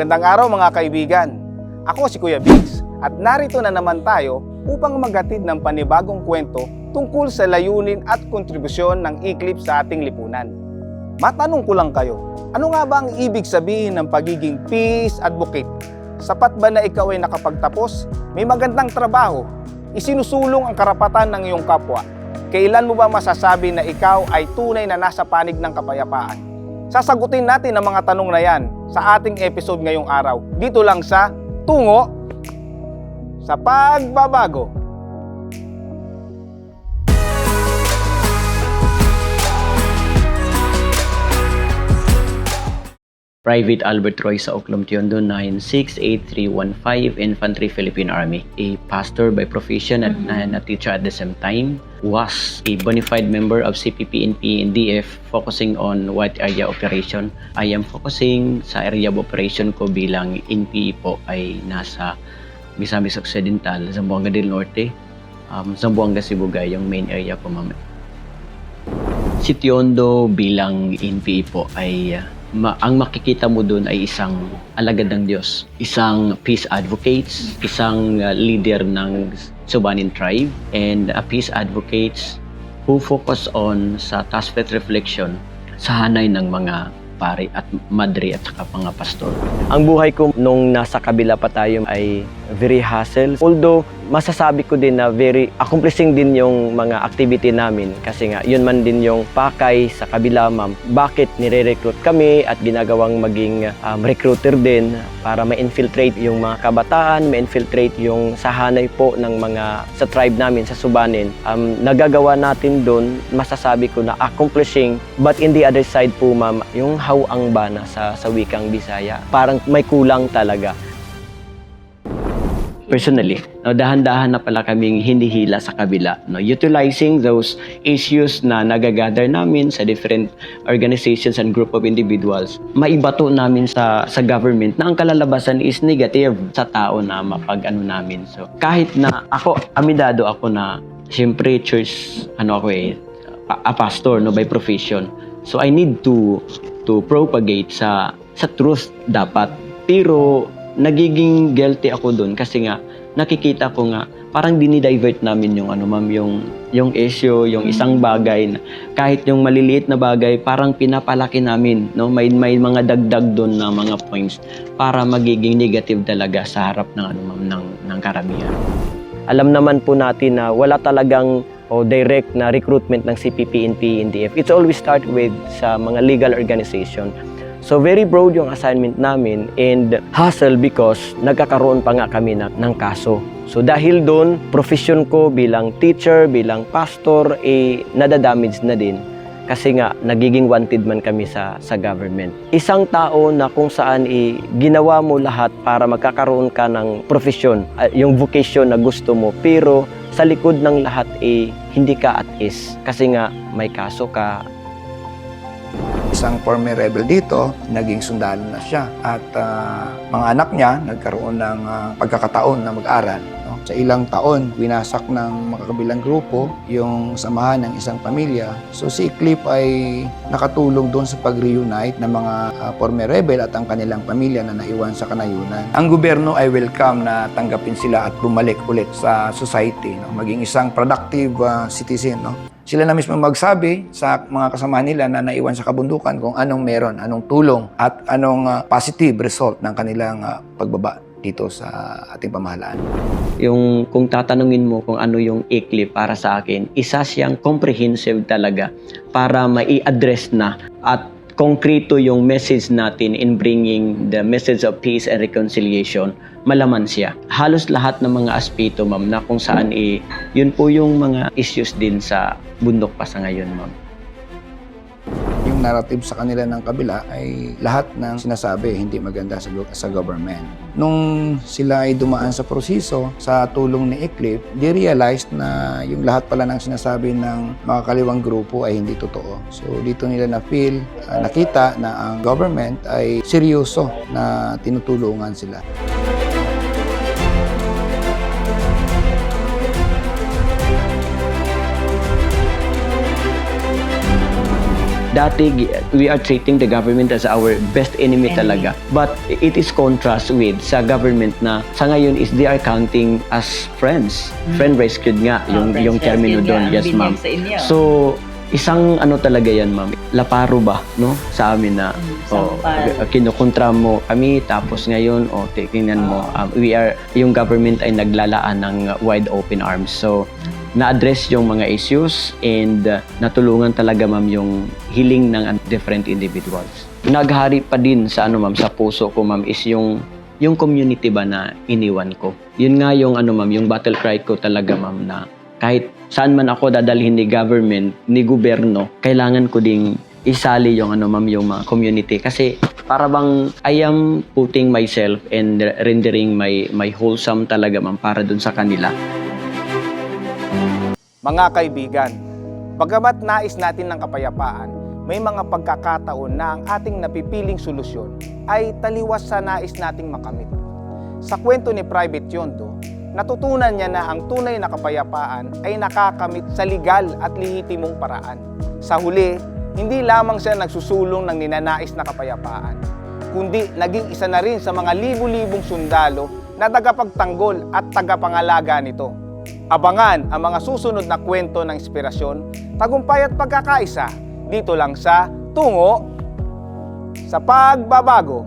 Magandang araw mga kaibigan. Ako si Kuya Biggs at narito na naman tayo upang maghatid ng panibagong kwento tungkol sa layunin at kontribusyon ng Eclipse sa ating lipunan. Matanong ko lang kayo, ano nga ba ang ibig sabihin ng pagiging peace advocate? Sapat ba na ikaw ay nakapagtapos, may magandang trabaho, isinusulong ang karapatan ng iyong kapwa? Kailan mo ba masasabi na ikaw ay tunay na nasa panig ng kapayapaan? Sasagutin natin ang mga tanong na yan sa ating episode ngayong araw. Dito lang sa Tungo sa Pagbabago. Private Albert Roy sa Oklum Tiondo 968315 Infantry Philippine Army. A pastor by profession at, and a teacher at the same time. Was a bona fide member of CPP-NP and DF focusing on what area operation. I am focusing sa area of operation ko bilang NPE po ay nasa Misamis Occidental, Zamboanga del Norte, um, Zamboanga Sibugay, yung main area ko ma'am. Si Tiondo bilang NPE po ay uh, ma- ang makikita mo doon ay isang alagad ng Diyos, isang peace advocates, isang uh, leader ng Subanin tribe, and a peace advocates who focus on sa faith reflection sa hanay ng mga pari at madre at saka mga pastor. Ang buhay ko nung nasa kabila pa tayo ay very hassle. Although masasabi ko din na very accomplishing din yung mga activity namin kasi nga yun man din yung pakay sa kabila ma'am. Bakit nire-recruit kami at ginagawang maging um, recruiter din para ma-infiltrate yung mga kabataan, ma-infiltrate yung sahanay po ng mga sa tribe namin sa Subanin. Um, nagagawa natin doon, masasabi ko na accomplishing but in the other side po ma'am, yung hawang bana sa, sa wikang Bisaya. Parang may kulang talaga. Personally, no, dahan-dahan na pala kaming hinihila sa kabila, no, utilizing those issues na nagagather namin sa different organizations and group of individuals, maibato namin sa sa government na ang kalalabasan is negative sa tao na mapag-ano namin. So, kahit na ako, amidado ako na, siyempre, church, ano ako eh, a pastor, no, by profession. So, I need to to propagate sa sa truth dapat. Pero nagiging guilty ako doon kasi nga nakikita ko nga parang dinidivert namin yung ano ma'am yung yung issue, yung isang bagay na kahit yung maliliit na bagay parang pinapalaki namin no may may mga dagdag doon na mga points para magiging negative talaga sa harap ng ano ma'am ng ng karamihan. alam naman po natin na wala talagang o direct na recruitment ng CPP, NP, NDF. It's always start with sa mga legal organization. So very broad yung assignment namin and hassle because nagkakaroon pa nga kami na, ng kaso. So dahil doon, profession ko bilang teacher, bilang pastor, eh nadadamage na din kasi nga nagiging wanted man kami sa sa government. Isang tao na kung saan eh, ginawa mo lahat para magkakaroon ka ng profesyon, ah, yung vocation na gusto mo, pero sa likod ng lahat eh hindi ka at ease kasi nga may kaso ka, isang former rebel dito, naging sundalo na siya. At ah, mga anak niya nagkaroon ng ah, pagkakataon na mag-aral. No? Sa ilang taon, winasak ng makakabilang grupo yung samahan ng isang pamilya. So si Cliff ay nakatulong doon sa pag-reunite ng mga ah, former rebel at ang kanilang pamilya na naiwan sa kanayunan. Ang gobyerno ay welcome na tanggapin sila at bumalik ulit sa society, no? maging isang productive ah, citizen. No? Sila na mismo magsabi sa mga kasama nila na naiwan sa kabundukan kung anong meron, anong tulong at anong ah, positive result ng kanilang ah, pagbaba dito sa ating pamahalaan. Yung kung tatanungin mo kung ano yung ICLI para sa akin, isa siyang comprehensive talaga para mai-address na at konkreto yung message natin in bringing the message of peace and reconciliation, malaman siya. Halos lahat ng mga aspeto, ma'am, na kung saan eh, yun po yung mga issues din sa bundok pa sa ngayon, ma'am. Narrative sa kanila ng kabila ay lahat ng sinasabi hindi maganda sa, sa government. Nung sila ay dumaan sa proseso sa tulong ni Eclipse, di realized na yung lahat pala ng sinasabi ng mga kaliwang grupo ay hindi totoo. So dito nila na-feel, ah, nakita na ang government ay seryoso na tinutulungan sila. Dati we are treating the government as our best enemy, Enemy. talaga. But it is contrast with sa government na sa ngayon is they are counting as friends. Friend rescued nga yung Oh, yung friends termino doon. Yes, ma'am. So isang ano talaga yan, ma'am. Laparo ba, no? Sa amin na Mm, oh, kinukontra mo kami tapos ngayon oh tingnan mo Oo. um, we are yung government ay naglalaan ng wide open arms. So na-address yung mga issues and uh, natulungan talaga ma'am yung healing ng uh, different individuals. Naghari pa din sa ano ma'am sa puso ko ma'am is yung yung community ba na iniwan ko. Yun nga yung ano ma'am, yung battle cry ko talaga ma'am na kahit saan man ako dadalhin ni government, ni gobyerno, kailangan ko ding isali yung ano ma'am yung mga community kasi para bang I am putting myself and rendering my my wholesome talaga ma'am para dun sa kanila. Mga kaibigan, bagamat nais natin ng kapayapaan, may mga pagkakataon na ang ating napipiling solusyon ay taliwas sa nais nating makamit. Sa kwento ni Private Yondo, natutunan niya na ang tunay na kapayapaan ay nakakamit sa legal at lehitimong paraan. Sa huli, hindi lamang siya nagsusulong ng ninanais na kapayapaan, kundi naging isa na rin sa mga libu-libong sundalo na tagapagtanggol at tagapangalaga nito. Abangan ang mga susunod na kwento ng inspirasyon, tagumpay at pagkakaisa dito lang sa Tungo sa Pagbabago.